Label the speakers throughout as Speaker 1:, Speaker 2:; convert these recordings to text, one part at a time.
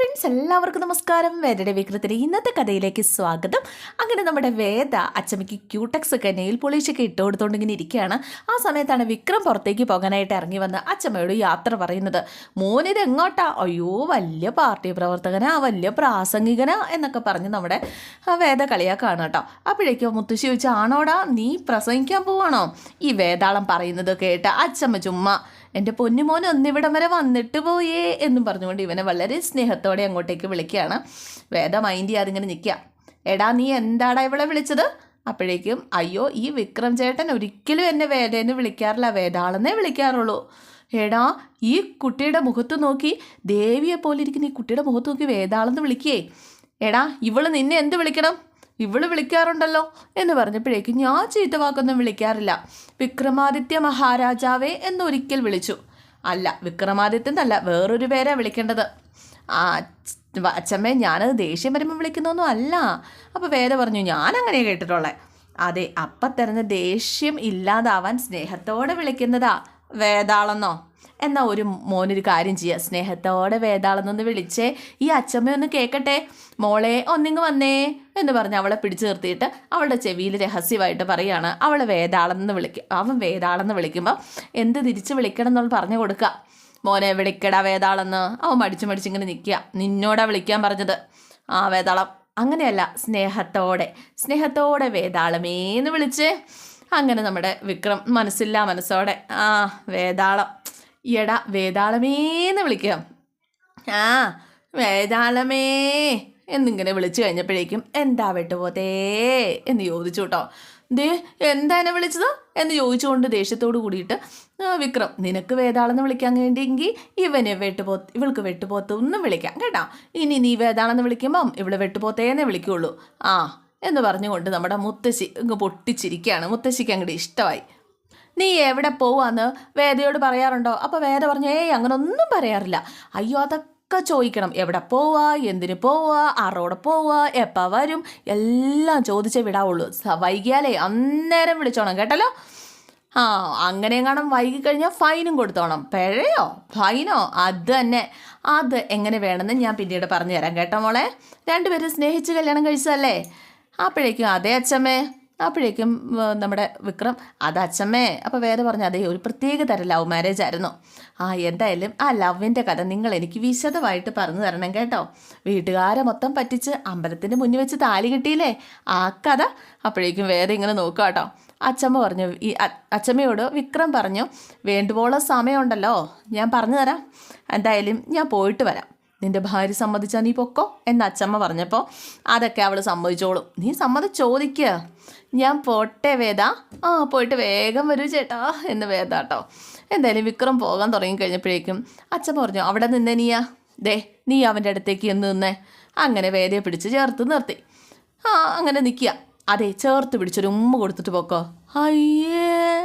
Speaker 1: Friends എല്ലാവർക്കും നമസ്കാരം. വേദയുടെ വിക്രത്തിന് ഇന്നത്തെ കഥയിലേക്ക് സ്വാഗതം. അങ്ങനെ നമ്മുടെ വേദ അച്ചമ്മയ്ക്ക് ക്യൂടെക്സ് ഒക്കെ നെയിൽ പോളിഷൊക്കെ ഇട്ട് കൊടുത്തോണ്ട് ഇങ്ങനെ ഇരിക്കുകയാണ്. ആ സമയത്താണ് വിക്രം പുറത്തേക്ക് പോകാനായിട്ട് ഇറങ്ങി വന്ന് അച്ചമ്മയോട് യാത്ര പറയുന്നത്. മോനിത് എങ്ങോട്ടാ അയ്യോ വലിയ പാർട്ടി പ്രവർത്തകനാ വലിയ പ്രാസംഗികനാ എന്നൊക്കെ പറഞ്ഞ് നമ്മുടെ വേദ കളിയാക്കാണ് കേട്ടോ. അപ്പോഴേക്കും മുത്തശ്ശി ചോദിച്ചാണോടാ നീ പ്രസംഗിക്കാൻ പോവാണോ? ഈ വേതാളം പറയുന്നത് കേട്ട് അച്ചമ്മ ചുമ്മാ എന്റെ പൊന്നുമോൻ ഒന്നിവിടം വരെ വന്നിട്ട് പോയേ എന്നും പറഞ്ഞുകൊണ്ട് ഇവനെ വളരെ സ്നേഹത്തോടെ അങ്ങോട്ടേക്ക് വിളിക്കുകയാണ്. വേദ മൈൻഡ് ചെയ്യാതിങ്ങനെ നിൽക്കുക. എടാ നീ എന്താടാ ഇവളെ വിളിച്ചത്? അപ്പോഴേക്കും അയ്യോ ഈ വിക്രം ചേട്ടൻ ഒരിക്കലും എന്നെ വേദേന്ന് വിളിക്കാറില്ല. വേദാളെന്നേ വിളിക്കാറുള്ളൂ. എടാ ഈ കുട്ടിയുടെ മുഖത്ത് നോക്കി ദേവിയെ പോലെ ഇരിക്കുന്ന ഈ കുട്ടിയുടെ മുഖത്ത് നോക്കി വേദാളെന്ന് വിളിക്കേ. എടാ ഇവൾ നിന്നെ എന്ത് വിളിക്കണം? ഇവൾ വിളിക്കാറുണ്ടല്ലോ എന്ന് പറഞ്ഞപ്പോഴേക്കും ഞാൻ ചീത്ത വാക്കൊന്നും വിളിക്കാറില്ല. വിക്രമാദിത്യ മഹാരാജാവേ എന്നൊരിക്കൽ വിളിച്ചു. അല്ല വിക്രമാദിത്യൻ എന്നല്ല വേറൊരു പേരാണ് വിളിക്കേണ്ടത്. ആ അച്ഛമ്മ ഞാനത് ദേഷ്യം വരുമ്പോൾ വിളിക്കുന്നൊന്നും അല്ല. അപ്പോൾ വേദ പറഞ്ഞു ഞാൻ അങ്ങനെ അതെ അപ്പം തരുന്ന ദേഷ്യം ഇല്ലാതാവാൻ സ്നേഹത്തോടെ വിളിക്കുന്നതാ വേതാളെന്നോ എന്നാ ഒരു മോനൊരു കാര്യം ചെയ്യുക സ്നേഹത്തോടെ വേതാളെന്നൊന്ന് വിളിച്ചേ. ഈ അച്ചമ്മ കേൾക്കട്ടെ മോളെ ഒന്നിങ്ങ് വന്നേ. എന്ന് പറഞ്ഞ് അവളെ പിടിച്ചു നിർത്തിയിട്ട് അവളുടെ ചെവിയിൽ രഹസ്യമായിട്ട് പറയാണ്. അവളെ വേതാളെന്ന് വിളിക്കും അവൻ വേതാളെന്ന് വിളിക്കുമ്പോൾ എന്ത് തിരിച്ച് വിളിക്കണം എന്നുള്ള പറഞ്ഞു കൊടുക്കുക മോനെ വിളിക്കടാ വേതാളെന്ന്. അവൻ മടിച്ചു മടിച്ചിങ്ങനെ നിൽക്കുക നിന്നോടാ വിളിക്കാൻ പറഞ്ഞത്. ആ വേതാളം. അങ്ങനെയല്ല സ്നേഹത്തോടെ. സ്നേഹത്തോടെ വേതാളമേന്ന് വിളിച്ച്. അങ്ങനെ നമ്മുടെ വിക്രം മനസ്സില്ല മനസ്സോടെ. ആ വേതാളം. എടാ വേതാളമേന്ന് വിളിക്കാം. ആ വേതാളമേ എന്നിങ്ങനെ വിളിച്ചു കഴിഞ്ഞപ്പോഴേക്കും എന്താ വെട്ടുപോതേ എന്ന് ചോദിച്ചു കേട്ടോ ദേ എന്താ എന്നെ വിളിച്ചത്? എന്ന് ചോദിച്ചുകൊണ്ട് ദേഷ്യത്തോട് കൂടിയിട്ട് വിക്രം നിനക്ക് വേതാളെന്ന് വിളിക്കാൻ വേണ്ടിയെങ്കിൽ ഇവനെ വെട്ടുപോത്ത് ഇവൾക്ക് വെട്ടുപോത്ത് ഒന്നും വിളിക്കാം കേട്ടോ. ഇനി നീ വേതാളെന്ന് വിളിക്കുമ്പം ഇവിടെ വെട്ടുപോത്തേന്നേ വിളിക്കുള്ളൂ. ആ എന്ന് പറഞ്ഞുകൊണ്ട് നമ്മുടെ മുത്തശ്ശി ഇങ്ങ് പൊട്ടിച്ചിരിക്കുകയാണ്. മുത്തശ്ശിക്ക് അങ്ങോട്ട് ഇഷ്ടമായി. നീ എവിടെ പോവാന്ന് വേദയോട് പറയാറുണ്ടോ? അപ്പോൾ വേദ പറഞ്ഞു ഏയ് അങ്ങനെ ഒന്നും പറയാറില്ല. അയ്യോ അതൊക്കെ ചോദിക്കണം. എവിടെ പോവാ? എന്തിനു പോവാ? ആരോടെ പോവാ? എപ്പോൾ വരും? എല്ലാം ചോദിച്ചേ വിടാവുള്ളൂ. വൈകിയാലേ അന്നേരം വിളിച്ചോണം കേട്ടല്ലോ? ആ അങ്ങനെ വൈകി കഴിഞ്ഞാൽ ഫൈനും കൊടുത്തോണം. പിഴയോ? ഫൈനോ? അത് തന്നെ. അത് എങ്ങനെ വേണമെന്ന് ഞാൻ പിന്നീട് പറഞ്ഞു തരാം കേട്ടോ മോളെ? രണ്ടുപേരും സ്നേഹിച്ച് കല്യാണം കഴിച്ചതല്ലേ? അപ്പോഴേക്കും അതേ അച്ഛമ്മേ അപ്പോഴേക്കും നമ്മുടെ വിക്രം അത് അച്ഛമ്മേ. അപ്പോൾ വേറെ പറഞ്ഞു അതേ ഒരു പ്രത്യേക തരം ലവ് മാരേജ് ആയിരുന്നു. ആ എന്തായാലും ആ ലവിന്റെ കഥ നിങ്ങൾ എനിക്ക് വിശദമായിട്ട് പറഞ്ഞു തരണം കേട്ടോ. വീട്ടുകാരെ മൊത്തം പറ്റിച്ച് അമ്പലത്തിന്റെ മുന്നിൽ വെച്ച് താലി കിട്ടിയില്ലേ? ആ കഥ. അപ്പോഴേക്കും വേറെ ഇങ്ങനെ നോക്കുക കേട്ടോ. അച്ഛമ്മ പറഞ്ഞു ഈ അച്ചമ്മയോട് വിക്രം പറഞ്ഞു വേണ്ടുവോളം സമയമുണ്ടല്ലോ. ഞാൻ പറഞ്ഞു തരാം. എന്തായാലും ഞാൻ പോയിട്ട് വരാം. നിന്റെ ഭാര്യ സമ്മതിച്ചാൽ നീ പൊക്കോ? എന്ന് അച്ചമ്മ പറഞ്ഞപ്പോൾ അതൊക്കെ അവൾ സമ്മതിച്ചോളും. നീ സമ്മതം ചോദിക്കുക ഞാൻ പോട്ടെ വേദ. ആ പോയിട്ട് വേഗം വരൂ ചേട്ടാ എന്ന് വേദ കേട്ടോ എന്തായാലും വിക്രം പോകാൻ തുടങ്ങി കഴിഞ്ഞപ്പോഴേക്കും പറഞ്ഞു അവിടെ നിന്നെ നീയാ. ദേ നീ അവന്റെ അടുത്തേക്ക് എന്ന് നിന്നേ. അങ്ങനെ വേദയെ പിടിച്ച് ചേർത്ത് നിർത്തി. ആ അങ്ങനെ നിൽക്കുക അതെ ചേർത്ത് പിടിച്ചൊരു ഉമ്മ കൊടുത്തിട്ട് പോക്കോ. അയ്യേ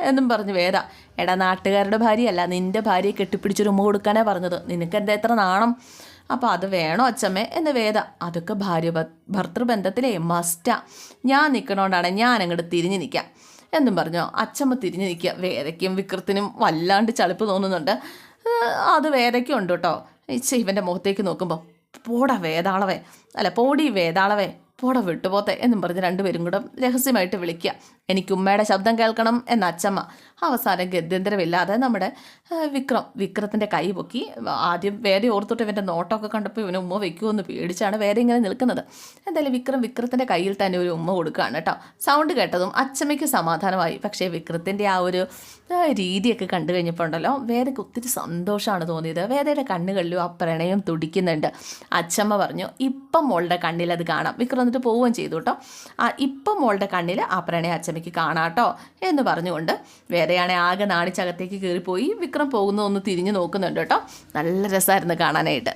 Speaker 1: എന്നും പറഞ്ഞു വേദ. എടാ നാട്ടുകാരുടെ ഭാര്യയല്ല. നിന്റെ ഭാര്യയെ കെട്ടിപ്പിടിച്ചൊരു ഉമ്മ കൊടുക്കാനാണ് പറഞ്ഞത്. നിനക്ക് എന്താ എത്ര നാണം? അപ്പോൾ അത് വേണോ അച്ഛമ്മേ എന്ന് വേദ. അതൊക്കെ ഭാര്യ ഭർത്തൃബന്ധത്തിലെ മസ്റ്റാ ഞാൻ നിൽക്കണോണ്ടാണ് ഞാൻ അങ്ങോട്ട് തിരിഞ്ഞ് നിൽക്കാം എന്നും പറഞ്ഞോ അച്ഛമ്മ തിരിഞ്ഞു നിൽക്കുക വേദയ്ക്കും വിക്രത്തിനും വല്ലാണ്ട് ചളിപ്പ് തോന്നുന്നുണ്ട്. അത് വേദയ്ക്കും ഉണ്ട് കേട്ടോ ഇച്ഛ ഇവന്റെ മുഖത്തേക്ക് നോക്കുമ്പോൾ പോടാ വേദാളവേ. അല്ല പോടി വേദാളവേ. പോടാ വിട്ടുപോത്തെ എന്നും പറഞ്ഞ് രണ്ടുപേരും കൂടെ രഹസ്യമായിട്ട് വിളിക്കുക എനിക്ക് ഉമ്മയുടെ ശബ്ദം കേൾക്കണം എന്ന അച്ചമ്മ അവസാനം ഗത്യന്തരമില്ലാതെ നമ്മുടെ വിക്രം വിക്രത്തിന്റെ കൈ പൊക്കി ആദ്യം വേറെ ഓർത്തിട്ട് ഇവന്റെ നോട്ടമൊക്കെ കണ്ടപ്പോൾ ഇവന് ഉമ്മ വെക്കുമെന്ന് പേടിച്ചാണ് വേറെ ഇങ്ങനെ നിൽക്കുന്നത്. എന്തായാലും വിക്രം വിക്രത്തിന്റെ കയ്യിൽ തന്നെ ഒരു ഉമ്മ കൊടുക്കുകയാണ് കേട്ടോ. സൗണ്ട് കേട്ടതും അച്ചമ്മയ്ക്ക് സമാധാനമായി. പക്ഷേ വിക്രത്തിന്റെ ആ ഒരു രീതിയൊക്കെ കണ്ടു കഴിഞ്ഞപ്പോൾ ഉണ്ടല്ലോ വേദയ്ക്ക് ഒത്തിരി സന്തോഷമാണ് തോന്നിയത്. വേദയുടെ കണ്ണുകളിലും ആ പ്രണയം തുടിക്കുന്നുണ്ട്. അച്ചമ്മ പറഞ്ഞു ഇപ്പം മോളുടെ കണ്ണിൽ അത് കാണാം. വിക്രം എന്നിട്ട് പോവുകയും ചെയ്തു കേട്ടോ. ആ ഇപ്പം മോളുടെ കണ്ണിൽ ആ പ്രണയം അച്ചമ്മയ്ക്ക് കാണാം കേട്ടോ എന്ന് പറഞ്ഞുകൊണ്ട് വേദയാണെ ആകെ നാണിച്ചകത്തേക്ക് കയറിപ്പോയി. വിക്രം പോകുന്നതൊന്ന് തിരിഞ്ഞു നോക്കുന്നുണ്ട് കേട്ടോ. നല്ല രസമായിരുന്നു കാണാനായിട്ട്.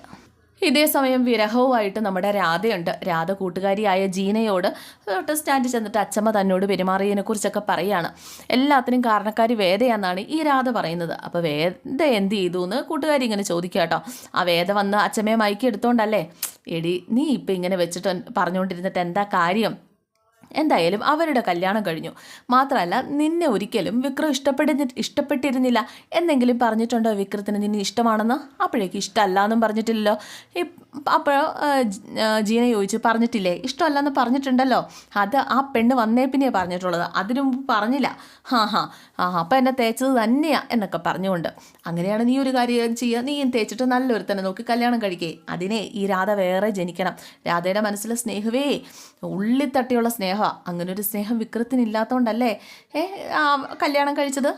Speaker 1: ഇതേ സമയം വിരഹവുമായിട്ട് നമ്മുടെ രാധയുണ്ട്. രാധ കൂട്ടുകാരിയായ ജീനയോട് തൊട്ട് സ്റ്റാൻഡിൽ ചെന്നിട്ട് അച്ചമ്മ തന്നോട് പെരുമാറിയതിനെ കുറിച്ചൊക്കെ പറയാണ്. എല്ലാത്തിനും കാരണക്കാരി വേദയാന്നാണ് ഈ രാധ പറയുന്നത്. അപ്പോൾ വേദ എന്ത് ചെയ്തു എന്ന് കൂട്ടുകാരി ഇങ്ങനെ ചോദിക്കുക കേട്ടോ. ആ വേദ വന്ന് അച്ചമ്മയെ മയക്കി എടുത്തോണ്ടല്ലേ? എടി നീ ഇപ്പം ഇങ്ങനെ വെച്ചിട്ട് പറഞ്ഞുകൊണ്ടിരുന്നിട്ട് എന്താ കാര്യം? എന്തായാലും അവരുടെ കല്യാണം കഴിഞ്ഞു. മാത്രമല്ല നിന്നെ ഒരിക്കലും വിക്രം ഇഷ്ടപ്പെടുന്ന ഇഷ്ടപ്പെട്ടിരുന്നില്ല. എന്നെങ്കിലും പറഞ്ഞിട്ടുണ്ടോ വിക്രത്തിന് നിന്നെ ഇഷ്ടമാണെന്ന്? അപ്പോഴേക്ക് ഇഷ്ടമല്ല എന്നും പറഞ്ഞിട്ടില്ലല്ലോ അപ്പോഴോ ജീന ചോദിച്ചു പറഞ്ഞിട്ടില്ലേ? ഇഷ്ടമല്ലെന്ന് പറഞ്ഞിട്ടുണ്ടല്ലോ. അത് ആ പെണ്ണ് വന്നേ പിന്നെ പറഞ്ഞിട്ടുള്ളത്. അതിനു മുമ്പ് പറഞ്ഞില്ല. ഹാ ഹാ. ആ അപ്പം എന്നെ തേച്ചത് തന്നെയാ എന്നൊക്കെ പറഞ്ഞുകൊണ്ട്. അങ്ങനെയാണ് നീ ഒരു കാര്യം ചെയ്യുക നീ തേച്ചിട്ട് നല്ലൊരു തന്നെ നോക്കി കല്യാണം കഴിക്കേ. അതിനെ ഈ രാധ വേറെ ജനിക്കണം. രാധയുടെ മനസ്സിലെ സ്നേഹവേ. ഉള്ളിത്തട്ടിയുള്ള സ്നേഹമാണ് അങ്ങനെ ഒരു സ്നേഹം വിക്രത്തിനില്ലാത്തതുകൊണ്ടല്ലേ ഏ കല്യാണം കഴിച്ചത്?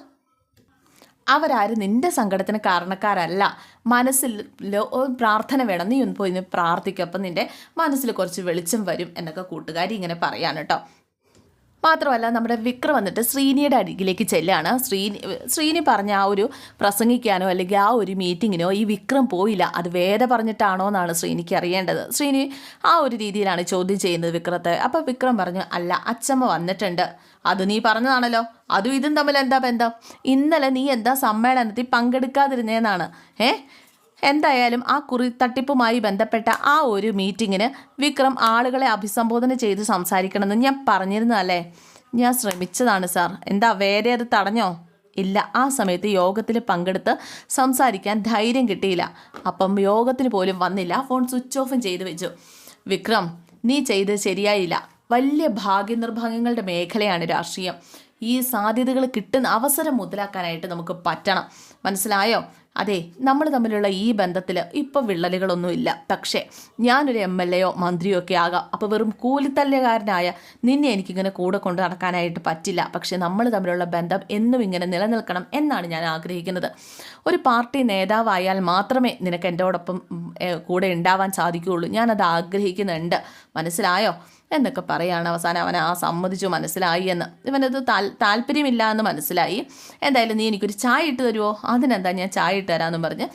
Speaker 1: അവരാരും നിന്റെ സങ്കടത്തിന് കാരണക്കാരല്ല. മനസ്സിൽ പ്രാർത്ഥന വേണം. നീ ഒന്ന് പോയി പ്രാർത്ഥിക്കും. അപ്പം നിന്റെ മനസ്സിൽ കുറച്ച് വെളിച്ചം വരും എന്നൊക്കെ കൂട്ടുകാരി ഇങ്ങനെ പറയാൻ കേട്ടോ. മാത്രമല്ല നമ്മുടെ വിക്രം വന്നിട്ട് ശ്രീനിയുടെ അരികിലേക്ക് ചെല്ലാണ്. ശ്രീനി ശ്രീനി പറഞ്ഞ ആ ഒരു പ്രസംഗിക്കാനോ അല്ലെങ്കിൽ ആ ഒരു മീറ്റിങ്ങിനോ ഈ വിക്രം പോയില്ല. അത് വേദ പറഞ്ഞിട്ടാണോ എന്നാണ് ശ്രീനിക്ക് അറിയേണ്ടത്. ശ്രീനി ആ ഒരു രീതിയിലാണ് ചോദ്യം ചെയ്യുന്നത് വിക്രത്തെ. അപ്പോൾ വിക്രം പറഞ്ഞു അല്ല അച്ചമ്മ വന്നിട്ടുണ്ട്. അത് നീ പറഞ്ഞതാണല്ലോ. അതും ഇതും തമ്മിൽ എന്താ ബന്ധം? ഇന്നലെ നീ എന്താ സമ്മേളനത്തിൽ പങ്കെടുക്കാതിരുന്നേന്നാണ്. ഏ? എന്തായാലും ആ കുറി തട്ടിപ്പുമായി ബന്ധപ്പെട്ട ആ ഒരു മീറ്റിങ്ങിന് വിക്രം ആളുകളെ അഭിസംബോധന ചെയ്ത് സംസാരിക്കണമെന്ന് ഞാൻ പറഞ്ഞിരുന്നതല്ലേ? ഞാൻ ശ്രമിച്ചതാണ് സാർ. എന്താ വേറെ അത് തടഞ്ഞോ? ഇല്ല ആ സമയത്ത് യോഗത്തിൽ പങ്കെടുത്ത് സംസാരിക്കാൻ ധൈര്യം കിട്ടിയില്ല. അപ്പം യോഗത്തിന് പോലും വന്നില്ല. ഫോൺ സ്വിച്ച് ഓഫും ചെയ്ത് വെച്ചു. വിക്രം നീ ചെയ്തത് ശരിയായില്ല. വലിയ ഭാഗ്യനിർഭാഗ്യങ്ങളുടെ മേഖലയാണ് രാഷ്ട്രീയം. ഈ സാധ്യതകൾ കിട്ടുന്ന അവസരം മുതലാക്കാനായിട്ട് നമുക്ക് പറ്റണം. മനസ്സിലായോ? അതെ നമ്മൾ തമ്മിലുള്ള ഈ ബന്ധത്തിൽ ഇപ്പോൾ വിള്ളലുകളൊന്നുമില്ല പക്ഷേ ഞാനൊരു എം എൽ എയോ മന്ത്രിയോ ഒക്കെ ആകാം. അപ്പോൾ വെറും കൂലിത്തല്ലുകാരനായ നിന്നെ എനിക്കിങ്ങനെ കൂടെ കൊണ്ട് നടക്കാനായിട്ട് പറ്റില്ല. പക്ഷേ നമ്മൾ തമ്മിലുള്ള ബന്ധം എന്നും ഇങ്ങനെ നിലനിൽക്കണം എന്നാണ് ഞാൻ ആഗ്രഹിക്കുന്നത്. ഒരു പാർട്ടി നേതാവായാൽ മാത്രമേ നിനക്ക് എന്റെ കൂടെ ഉണ്ടാവാൻ സാധിക്കുകയുള്ളൂ. ഞാനത് ആഗ്രഹിക്കുന്നുണ്ട്. മനസ്സിലായോ? എന്നൊക്കെ പറയാണ്. അവസാനം അവൻ ആ സമ്മതിച്ചു മനസ്സിലായി എന്ന്. ഇവനത് താൽ താല്പര്യമില്ല എന്ന് മനസ്സിലായി. എന്തായാലും നീ എനിക്കൊരു ചായ ഇട്ട് തരുമോ അതിനെന്താ ഞാൻ ചായ ഇട്ട് തരാമെന്നും പറഞ്ഞ്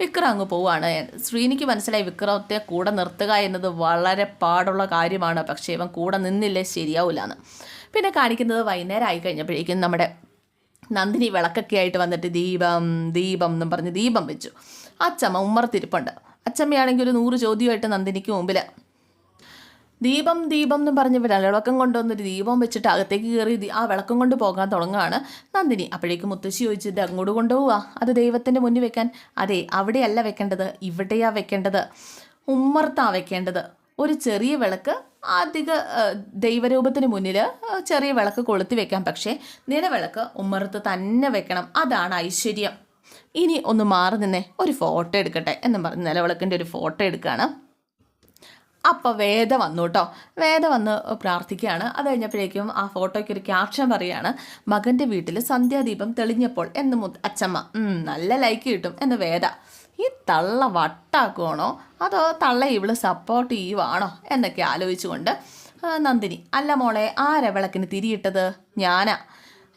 Speaker 1: വിക്രം അങ്ങ് പോവാണ്. ശ്രീനിക്ക് മനസ്സിലായി വിക്രമത്തെ കൂടെ നിർത്തുക എന്നത് വളരെ പാടുള്ള കാര്യമാണ്. പക്ഷേ ഇവൻ കൂടെ നിന്നില്ലേ ശരിയാവില്ല എന്ന്. പിന്നെ കാണിക്കുന്നത് വൈകുന്നേരം ആയി കഴിഞ്ഞപ്പോഴേക്കും നമ്മുടെ നന്ദിനി വിളക്കൊക്കെ ആയിട്ട് വന്നിട്ട് ദീപം ദീപം എന്നും പറഞ്ഞ് ദീപം വെച്ചു. അച്ചമ്മ ഉമ്മർത്തിരിപ്പുണ്ട്. അച്ചമ്മയാണെങ്കിൽ ഒരു നൂറ് ചോദ്യമായിട്ട് നന്ദിനിക്ക് മുമ്പിൽ ദീപം ദീപം എന്ന് പറഞ്ഞ് വിളക്കം കൊണ്ടുവന്നൊരു ദീപം വെച്ചിട്ട് അകത്തേക്ക് കയറി ആ വിളക്കം കൊണ്ട് പോകാൻ തുടങ്ങുകയാണ്. നന്ദിനി അപ്പോഴേക്കും മുത്തശ്ശി ചോദിച്ചിട്ട് അങ്ങോട്ട് കൊണ്ടുപോവുക. അത് ദൈവത്തിന്റെ മുന്നിൽ വെക്കാൻ. അതെ അവിടെയല്ല വെക്കേണ്ടത്. ഇവിടെയാ വെക്കേണ്ടത്. ഉമ്മർത്താ വെക്കേണ്ടത്. ഒരു ചെറിയ വിളക്ക് അധിക ദൈവരൂപത്തിന് മുന്നിൽ ചെറിയ വിളക്ക് കൊളുത്തി വെക്കാം. പക്ഷേ നിലവിളക്ക് ഉമ്മർത്ത് തന്നെ വെക്കണം. അതാണ് ഐശ്വര്യം. ഇനി ഒന്ന് മാറി നിന്നേ. ഒരു ഫോട്ടോ എടുക്കട്ടെ എന്നും പറഞ്ഞ് നിലവിളക്കിന്റെ ഒരു ഫോട്ടോ എടുക്കുകയാണ്. അപ്പോൾ വേദ വന്നു കേട്ടോ വേദ വന്ന് പ്രാർത്ഥിക്കുകയാണ്. അത് കഴിഞ്ഞപ്പോഴേക്കും ആ ഫോട്ടോയ്ക്ക് ഒരു ക്യാപ്ഷൻ പറയുകയാണ് മകന്റെ വീട്ടിൽ സന്ധ്യാദീപം തെളിഞ്ഞപ്പോൾ എന്ന് മു അച്ചമ്മ. നല്ല ലൈക്ക് കിട്ടും എന്ന് വേദ. ഈ തള്ള വട്ടാക്കുവാണോ? അതോ തള്ള ഇവൾ സപ്പോർട്ട് ചെയ്യുവാണോ എന്നൊക്കെ ആലോചിച്ചുകൊണ്ട് നന്ദിനി. അല്ല മോളെ ആരാ വിളക്കിന് തിരിയിട്ടത്? ഞാനാ.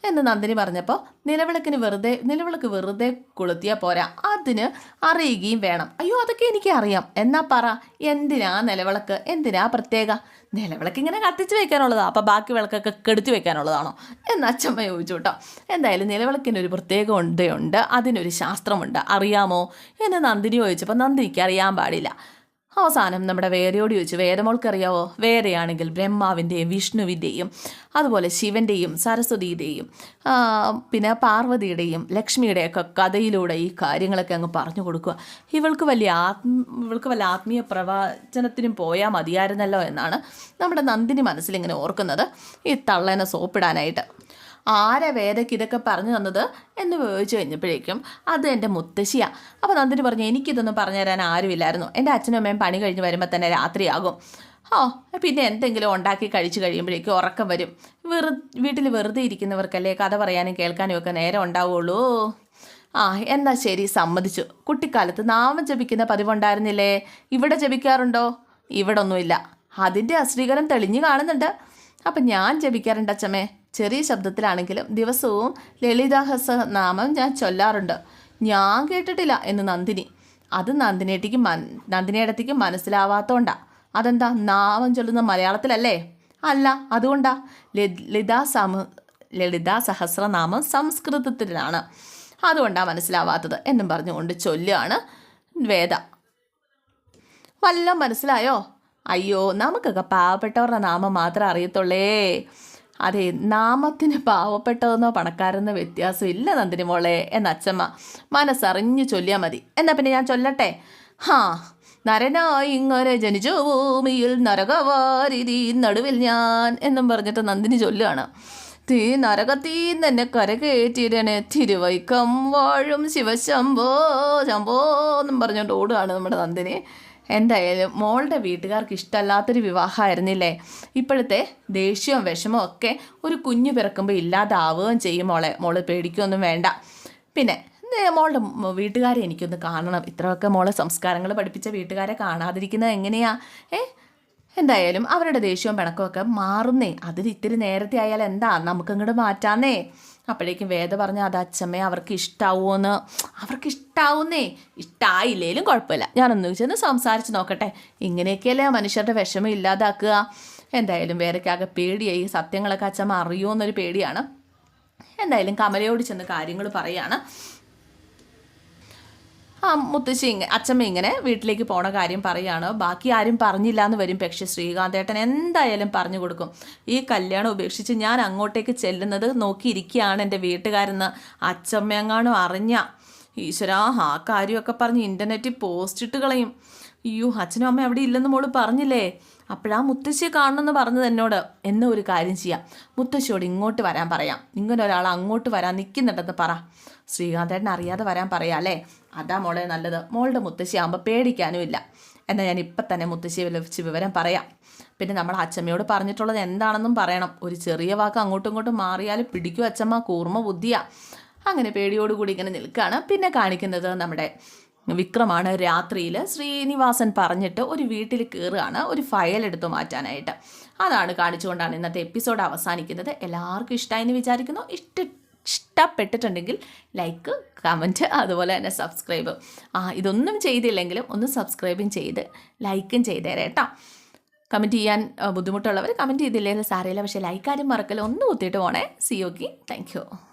Speaker 1: എന്ന് നന്ദിനി പറഞ്ഞപ്പോൾ നിലവിളക്കിന് വെറുതെ നിലവിളക്ക് വെറുതെ കൊളുത്തിയാൽ പോരാ. അതിന് അറിയുകയും വേണം. അയ്യോ അതൊക്കെ എനിക്ക് അറിയാം. എന്നാ പറ എന്തിനാ നിലവിളക്ക്? എന്തിനാ പ്രത്യേക? നിലവിളക്ക് ഇങ്ങനെ കത്തിച്ച് വെക്കാനുള്ളതാ. അപ്പോൾ ബാക്കി വിളക്കൊക്കെ കെടുത്തി വെക്കാനുള്ളതാണോ? എന്ന് അച്ഛമ്മ ചോദിച്ചു കേട്ടോ. എന്തായാലും നിലവിളക്കിന് ഒരു പ്രത്യേക ഉണ്ടയുണ്ട് അതിനൊരു ശാസ്ത്രമുണ്ട്. അറിയാമോ? എന്ന് നന്ദിനി ചോദിച്ചപ്പോൾ നന്ദിനിക്ക് അറിയാൻ പാടില്ല. അവസാനം നമ്മുടെ വേരയോട് ചോദിച്ചു വേദമോൾക്കറിയാവോ? വേരയാണെങ്കിൽ ബ്രഹ്മാവിന്റെയും വിഷ്ണുവിന്റെയും അതുപോലെ ശിവന്റെയും സരസ്വതിയുടെയും പിന്നെ പാർവതിയുടെയും ലക്ഷ്മിയുടെയൊക്കെ കഥയിലൂടെ ഈ കാര്യങ്ങളൊക്കെ അങ്ങ് പറഞ്ഞു കൊടുക്കുക. ഇവൾക്ക് വലിയ ആത്മ ഇവൾക്ക് വല്ല ആത്മീയ പ്രവചനത്തിനും പോയാൽ മതിയായിരുന്നല്ലോ എന്നാണ് നമ്മുടെ നന്ദിനി മനസ്സിലിങ്ങനെ ഓർക്കുന്നത്. ഈ തള്ളേനെ സോപ്പിടാനായിട്ട്. ആരാ വേദയ്ക്ക് ഇതൊക്കെ പറഞ്ഞു തന്നത് എന്ന് ചോദിച്ചു കഴിഞ്ഞപ്പോഴേക്കും അത് എന്റെ മുത്തശ്ശിയാണ് അപ്പോൾ നന്ദിനി പറഞ്ഞു എനിക്കിതൊന്നും പറഞ്ഞു തരാൻ ആരുമില്ലായിരുന്നു. എന്റെ അച്ഛനും അമ്മയും പണി കഴിഞ്ഞ് വരുമ്പോൾ തന്നെ രാത്രിയാകും. ഓ പിന്നെ എന്തെങ്കിലും ഉണ്ടാക്കി കഴിച്ചു കഴിയുമ്പോഴേക്കും ഉറക്കം വരും. വെറു വീട്ടിൽ വെറുതെ ഇരിക്കുന്നവർക്കല്ലേ കഥ പറയാനും കേൾക്കാനും ഒക്കെ നേരം ഉണ്ടാവുള്ളൂ. ആ എന്നാൽ ശരി സമ്മതിച്ചു. കുട്ടിക്കാലത്ത് നാമം ജപിക്കുന്ന പതിവുണ്ടായിരുന്നില്ലേ? ഇവിടെ ജപിക്കാറുണ്ടോ? ഇവിടെ ഒന്നുമില്ല അതിന്റെ അശ്രീകരം തെളിഞ്ഞു കാണുന്നുണ്ട്. അപ്പം ഞാൻ ജപിക്കാറുണ്ട് അച്ഛമ്മേ. ചെറിയ ശബ്ദത്തിലാണെങ്കിലും ദിവസവും ലളിതാഹസ നാമം ഞാൻ ചൊല്ലാറുണ്ട്. ഞാൻ കേട്ടിട്ടില്ല എന്ന് നന്ദിനി. അത് നന്ദിനേട്ടിക്ക് മൻ നന്ദിനേടത്തേക്ക് മനസ്സിലാവാത്തോണ്ടാ. അതെന്താ നാമം ചൊല്ലുന്ന മലയാളത്തിലല്ലേ? അല്ല അതുകൊണ്ടാ. ലളിതാ സമ ലളിതാ സഹസ്രനാമം സംസ്കൃതത്തിലാണ്. അതുകൊണ്ടാണ് മനസ്സിലാവാത്തത് എന്നും പറഞ്ഞുകൊണ്ട് ചൊല്ലുകയാണ് വേദ. വല്ലതും മനസ്സിലായോ? അയ്യോ നമുക്കൊക്കെ പാവപ്പെട്ടവരുടെ നാമം മാത്രമേ അറിയത്തുള്ളേ. അതെ നാമത്തിന് പാവപ്പെട്ടതെന്നോ പണക്കാരെന്നോ വ്യത്യാസം ഇല്ല നന്ദിനി മോളെ എന്ന അച്ഛമ്മ മനസ്സറിഞ്ഞു ചൊല്ലിയാൽ മതി. എന്നാ പിന്നെ ഞാൻ ചൊല്ലട്ടെ? ഹാ നരനായി ഇങ്ങനെ ജനിച്ചു ഭൂമിയിൽ നരകവാരിതി നടുവിൽ ഞാൻ എന്നും പറഞ്ഞിട്ട് നന്ദിനി ചൊല്ലുകയാണ് തീ നരകത്തീന്ന് എന്നെ കരകയറ്റിയിടണേ തിരുവൈക്കം വാഴും ശിവശംഭോ ശംഭോ എന്നും പറഞ്ഞുകൊണ്ട് ഓടുകയാണ് നമ്മുടെ നന്ദിനി. എന്തായാലും മോളുടെ വീട്ടുകാർക്ക് ഇഷ്ടമല്ലാത്തൊരു വിവാഹമായിരുന്നില്ലേ? ഇപ്പോഴത്തെ ദേഷ്യവും വിഷമവും ഒക്കെ ഒരു കുഞ്ഞു പിറക്കുമ്പോൾ ഇല്ലാതാവുകയും ചെയ്യും മോളെ. മോൾ പേടിക്കുകയൊന്നും വേണ്ട. പിന്നെ മോളുടെ വീട്ടുകാരെ എനിക്കൊന്ന് കാണണം. ഇത്രയൊക്കെ മോളെ സംസ്കാരങ്ങൾ പഠിപ്പിച്ച വീട്ടുകാരെ കാണാതിരിക്കുന്നത് എങ്ങനെയാ? ഏ? എന്തായാലും അവരുടെ ദേഷ്യവും പിണക്കമൊക്കെ മാറുന്നേ. അതിൽ ഇത്തിരി നേരത്തെ ആയാൽ എന്താ? നമുക്കങ്ങോട്ട് മാറ്റാന്നേ. അപ്പോഴേക്കും വേദ പറഞ്ഞ അത് അച്ഛമ്മേ അവർക്ക് ഇഷ്ടാവുമെന്ന് അവർക്ക് ഇഷ്ടാവുന്നേ ഇഷ്ടായില്ലേലും കുഴപ്പമില്ല. ഞാനൊന്ന് ചെന്ന് സംസാരിച്ച് നോക്കട്ടെ. ഇങ്ങനെയൊക്കെയല്ലേ മനുഷ്യരുടെ വിഷമം ഇല്ലാതാക്കുക. എന്തായാലും വേദയ്ക്കാകെ പേടിയായി. സത്യങ്ങളൊക്കെ അച്ഛമ്മ അറിയുമോ എന്നൊരു പേടിയാണ്. എന്തായാലും കമലയോട് ചെന്ന് കാര്യങ്ങൾ പറയാണ്. ആ മുത്തശ്ശി ഇങ്ങനെ അച്ഛമ്മ ഇങ്ങനെ വീട്ടിലേക്ക് പോണ കാര്യം പറയുകയാണ്. ബാക്കി ആരും പറഞ്ഞില്ല എന്ന് വരും. പക്ഷെ ശ്രീകാന്തേട്ടൻ എന്തായാലും പറഞ്ഞു കൊടുക്കും. ഈ കല്യാണം ഉപേക്ഷിച്ച് ഞാൻ അങ്ങോട്ടേക്ക് ചെല്ലുന്നത് നോക്കിയിരിക്കുകയാണ് എന്റെ വീട്ടുകാരെന്ന് അച്ഛമ്മയെങ്ങാനും അറിഞ്ഞ. ഈശ്വരാ ആ കാര്യമൊക്കെ പറഞ്ഞ് ഇന്റർനെറ്റിൽ പോസ്റ്റിട്ട് കളയും. അയ്യോ അച്ഛനും അമ്മ അവിടെ ഇല്ലെന്ന് മോൾ പറഞ്ഞില്ലേ? അപ്പോഴാ മുത്തശ്ശിയെ കാണണമെന്ന് പറഞ്ഞത് എന്നോട്. എന്ന ഒരു കാര്യം ചെയ്യാം. മുത്തശ്ശിയോട് ഇങ്ങോട്ട് വരാൻ പറയാം. ഇങ്ങനെ ഒരാൾ അങ്ങോട്ട് വരാൻ നിൽക്കുന്നുണ്ടെന്ന് പറ. ശ്രീകാന്തേട്ടൻ അറിയാതെ വരാൻ പറയാം അല്ലേ? അതാ മോളെ നല്ലത്. മോളുടെ മുത്തശ്ശി ആകുമ്പോൾ പേടിക്കാനും ഇല്ല. എന്നാൽ ഞാൻ ഇപ്പം തന്നെ മുത്തശ്ശിയെ വിളിച്ച് വിവരം പറയാം. പിന്നെ നമ്മൾ അച്ഛമ്മയോട് പറഞ്ഞിട്ടുള്ളത് എന്താണെന്നും പറയണം. ഒരു ചെറിയ വാക്ക് അങ്ങോട്ടും ഇങ്ങോട്ടും മാറിയാൽ പിടിക്കും അച്ഛമ്മ. കൂർമ്മ ബുദ്ധിയാ. അങ്ങനെ പേടിയോടുകൂടി ഇങ്ങനെ നിൽക്കുകയാണ് പിന്നെ കാണിക്കുന്നത് നമ്മുടെ വിക്രമാണ് രാത്രിയിൽ ശ്രീനിവാസൻ പറഞ്ഞിട്ട് ഒരു വീട്ടിൽ കയറുകയാണ് ഒരു ഫയൽ എടുത്ത് മാറ്റാനായിട്ട്. അതാണ് കാണിച്ചുകൊണ്ടാണ് ഇന്നത്തെ എപ്പിസോഡ് അവസാനിക്കുന്നത്. എല്ലാവർക്കും ഇഷ്ടമായെന്ന് വിചാരിക്കുന്നു. ഇഷ്ട ഇഷ്ടപ്പെട്ടിട്ടുണ്ടെങ്കിൽ ലൈക്ക് കമന്റ് അതുപോലെ തന്നെ സബ്സ്ക്രൈബ് ആ ഇതൊന്നും ചെയ്തില്ലെങ്കിലും ഒന്ന് സബ്സ്ക്രൈബും ചെയ്ത് ലൈക്കും ചെയ്തേരെ കേട്ടോ. കമന്റ് ചെയ്യാൻ ബുദ്ധിമുട്ടുള്ളവർ കമന്റ് ചെയ്തില്ലെങ്കിൽ സാരമില്ല. പക്ഷേ ലൈക്ക് ആരും മറക്കല്ല. ഒന്ന് കുത്തിയിട്ട് പോണേ. C okay thank